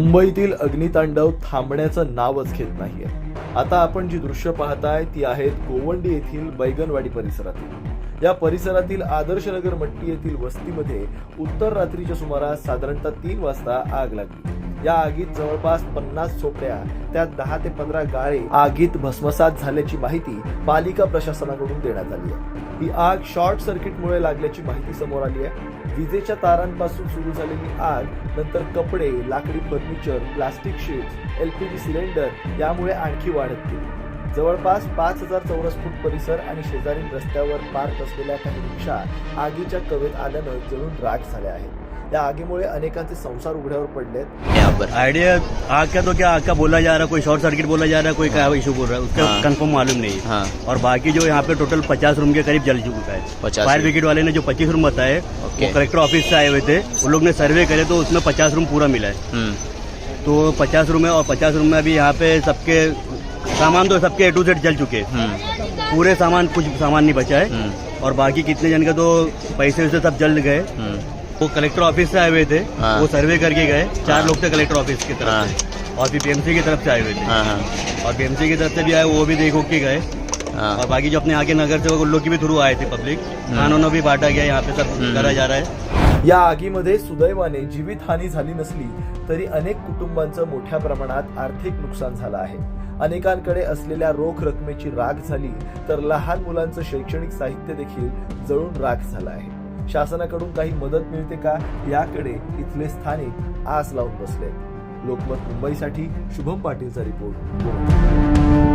मुंबईतील अग्नितांडव थांबण्याचं नावच घेत नाहीये. आता आपण जी दृश्य पाहताय ती आहेत गोवंडी येथील बैगनवाडी परिसरातील. या परिसरातील आदर्शनगर मट्टी येथील वस्तीमध्ये उत्तर रात्रीच्या सुमारास साधारणतः तीन वाजता आग लागली. या आगीत जवळपास पन्नास झोपड्या त्यात दहा ते पंधरा गाळे आगीत भस्मसात झाल्याची माहिती पालिका प्रशासनाकडून देण्यात आली आहे. ही आग शॉर्ट सर्किटमुळे लागल्याची माहिती समोर आली आहे. विजेच्या तारांपासून सुरू झालेली आग नंतर कपडे लाकडी furniture plastic sheets LPG cylinder यामुळे आणखी वाढत गेली. जवळपास पाच हजार चौरस फूट परिसर आणि शेजारील रस्त्यावर पार्क असलेल्या काही रिक्षा आगीच्या कवेत आल्यानं जळून राख झाल्या आहेत. या आगीमुळे अनेकांचे संसार उघड्यावर पडलेत. यहाँ पर आइडिया आग का तो क्या आग का बोला जा रहा है कोई शॉर्ट सर्किट बोला जा रहा है कोई क्या इशू बोल रहा है? उसका हाँ। कंफर्म मालूम नहीं है। हाँ। और बाकी जो यहाँ पे टोटल पचास रूम के करीब जल चुका है। फायर ब्रिगेड वाले ने जो पच्चीस रूम बताए वो कलेक्टर ऑफ़िस से आए हुए थे। उन लोग ने सर्वे करे तो उसमें पचास रूम पूरा मिला है। हम्म, तो पचास रूम है और पचास रूम में अभी यहाँ पे सबके सामान तो सबके ए टू जेड जल चुके हम्म, पूरे सामान कुछ सामान नहीं बचा है। हम्म, और बाकी कितने जन का तो पैसे वैसे सब जल गए। वो कलेक्टर ऑफिस से आए हुए थे। हाँ। वो सर्वे करके गए। चार हाँ। लोग थे कलेक्टर ऑफिस की तरफ। से। और फिर बीएमसी की तरफ से आए हुए थे। हाँ हाँ। और बीएमसी की तरफ से भी आए वो भी देख के गए। हाँ। और बाकी जो अपने आगे नगर से उन लोग के भी थ्रू आए थे पब्लिक खानों ने भी बांटा गया यहाँ पे सब। करा जा रहा है। या आगीमध्ये सुदैवाने जीवितहानी झाली नसली तरी अनेक कुटुंबांचं मोठ्या प्रमाणात आर्थिक नुकसान झालं आहे. अनेकांकडे असलेल्या रोख रकमेची राख झाली तर लहान मुलांचं शैक्षणिक साहित्य देखील जळून राख झालं आहे. शासनाकडून काही मदत मिळते का? याकडे इथले स्थानिक आस लावून बसले लोकमत मुंबईसाठी शुभम पाटीलचा रिपोर्ट.